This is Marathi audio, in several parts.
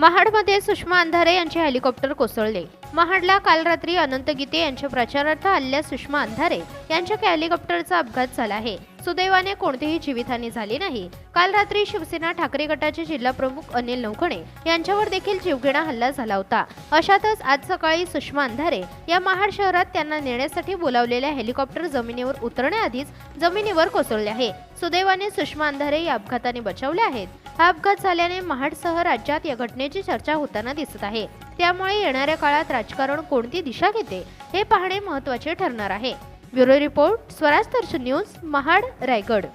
महाडमध्ये सुषमा अंधारे यांचे हेलिकॉप्टर कोसळले. महाडला काल रात्री अनंत गीते यांच्या प्रचारार्थ आलेल्या सुषमा अंधारे यांच्या हेलिकॉप्टरचा अपघात झाला आहे. सुदैवाने कोणतीही जीवितहानी झाली नाही. काल रात्री शिवसेना ठाकरे गटाचे जिल्हा प्रमुख अनिल नवखणे यांच्यावर देखील जीवघेणा हल्ला झाला होता. अशातच आज सकाळी सुषमा अंधारे या महाड शहरात त्यांना नेण्यासाठी बोलावलेल्या हेलिकॉप्टर जमिनीवर उतरण्याआधीच जमिनीवर कोसळले आहे. सुदैवाने सुषमा अंधारे या अपघाताने बचावले आहेत. हा अपघात झाल्याने महाडसह राज्यात या घटनेची चर्चा होताना दिसत आहे. त्यामुळे येणाऱ्या काळात राजकारण कोणती दिशा घेते हे पाहणे महत्त्वाचे ठरणार आहे. Bureau report Swaraj Darshan news Mahad Raigad.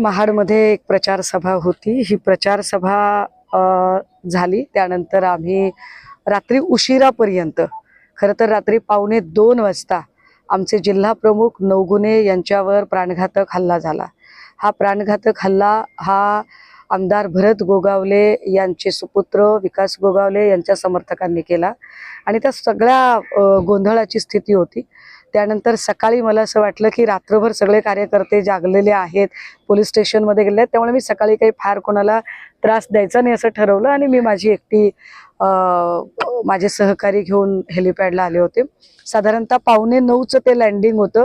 महाडमध्ये एक प्रचार सभा होती. ही प्रचार सभा झाली. त्यानंतर आम्ही रात्री उशिरापर्यंत खरं तर रात्री पावणे दोन वाजता आमचे जिल्हा प्रमुख नवगुणे यांच्यावर प्राणघातक हल्ला झाला. हा प्राणघातक हल्ला हा आमदार भरत गोगावले यांचे सुपुत्र विकास गोगावले यांच्या समर्थकांनी केला. आणि त्या सगळ्या गोंधळाची स्थिती होती. त्यानंतर सकाळी मला असं वाटलं की रात्रभर सगळे कार्यकर्ते जागलेले आहेत पोलीस स्टेशनमध्ये गेले आहेत. त्यामुळे मी सकाळी काही फार कोणाला त्रास द्यायचा नाही असं ठरवलं आणि मी माझी एकटी माझे सहकारी घेऊन हेलिपॅडला आले होते. साधारणतः पावणे नऊचं ते लँडिंग होतं.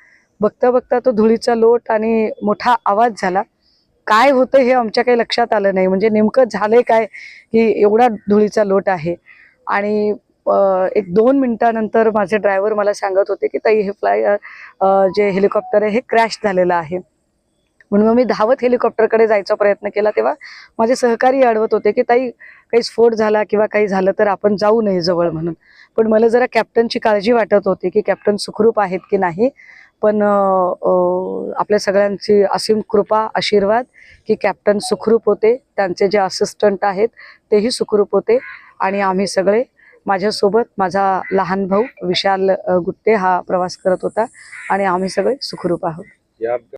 बघता बघता तो धुळीचा लोट आणि मोठा आवाज झाला. काय होतं हे आमच्या काही लक्षात आलं नाही. म्हणजे नेमकं झालंय काय की एवढा धुळीचा लोट आहे. आणि एक दोन मिनिटानंतर माझे ड्रायव्हर मला सांगत होते की ताई हे फ्लाय जे हेलिकॉप्टर आहे हे क्रॅश झालेलं आहे. म्हणून मग मी धावत हेलिकॉप्टरकडे जायचा प्रयत्न केला. तेव्हा माझे सहकारी अडवत होते की ताई काही स्फोट झाला किंवा काही झालं तर आपण जाऊ नये जवळ म्हणून. पण मला जरा कॅप्टनची काळजी वाटत होती की कॅप्टन सुखरूप आहेत की नाही? पण आपल्या सगळ्यांची असीम कृपा आशीर्वाद की कॅप्टन सुखरूप होते. त्यांचे जे असिस्टंट आहेत तेही सुखरूप होते. आणि आम्ही सगळे माझ्यासोबत माझा लहान भाऊ विशाल गुट्टे हा प्रवास करत होता. आणि आम्ही सगळे सुखरूप आहोत.